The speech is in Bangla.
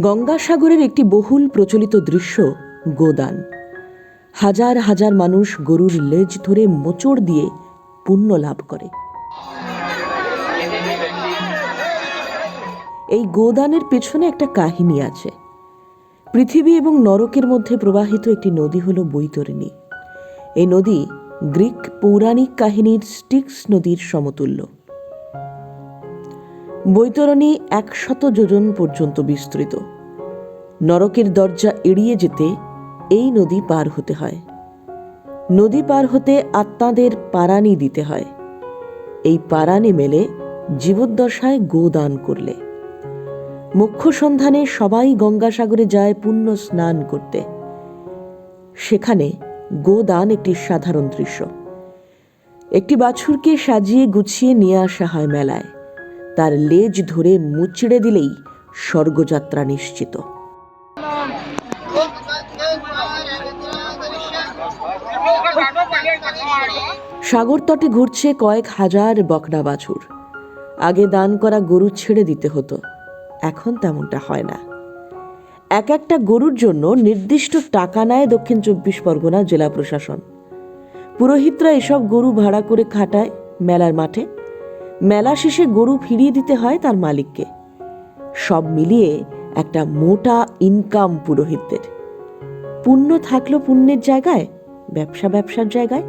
গঙ্গাসাগরের একটি বহুল প্রচলিত দৃশ্য, গোদান। হাজার হাজার মানুষ গরুর লেজ ধরে মোচড় দিয়ে পুণ্য লাভ করে। এই গোদানের পেছনে একটা কাহিনী আছে। পৃথিবী এবং নরকের মধ্যে প্রবাহিত একটি নদী হল বৈতরণী। এই নদী গ্রিক পৌরাণিক কাহিনীর স্টিক্স নদীর সমতুল্য। বৈতরণী একশত যোজন পর্যন্ত বিস্তৃত। নরকের দরজা এড়িয়ে যেতে এই নদী পার হতে হয়। নদী পার হতে আত্মাদের পারানি দিতে হয়। এই পারানি মেলে জীবদ্দশায় গোদান করলে। মুখ্য সন্ধানে সবাই গঙ্গাসাগরে যায় পুণ্য স্নান করতে। সেখানে গোদান একটি সাধারণ দৃশ্য। একটি বাছুরকে সাজিয়ে গুছিয়ে নিয়ে আসা হয় মেলায়। তার লেজ ধরে মুচড়ে দিলেই স্বর্গযাত্রা নিশ্চিত। সাগর তটে ঘুরছে কয়েক হাজার বকনা বাছুর আগে দান করা গরু ছেড়ে দিতে হতো, এখন তেমনটা হয় না। এক একটা গরুর জন্য নির্দিষ্ট টাকা নেয় দক্ষিণ চব্বিশ পরগনা জেলা প্রশাসন। পুরোহিতরা এসব গরু ভাড়া করে খাটায় মেলার মাঠে মেলা শেষে গরু ফিরিয়ে দিতে হয় তার মালিককে। সব মিলিয়ে একটা মোটা ইনকাম পুরোহিতদের। পুণ্য থাকল পুণ্যের জায়গায়, ব্যবসা ব্যবসার জায়গায়।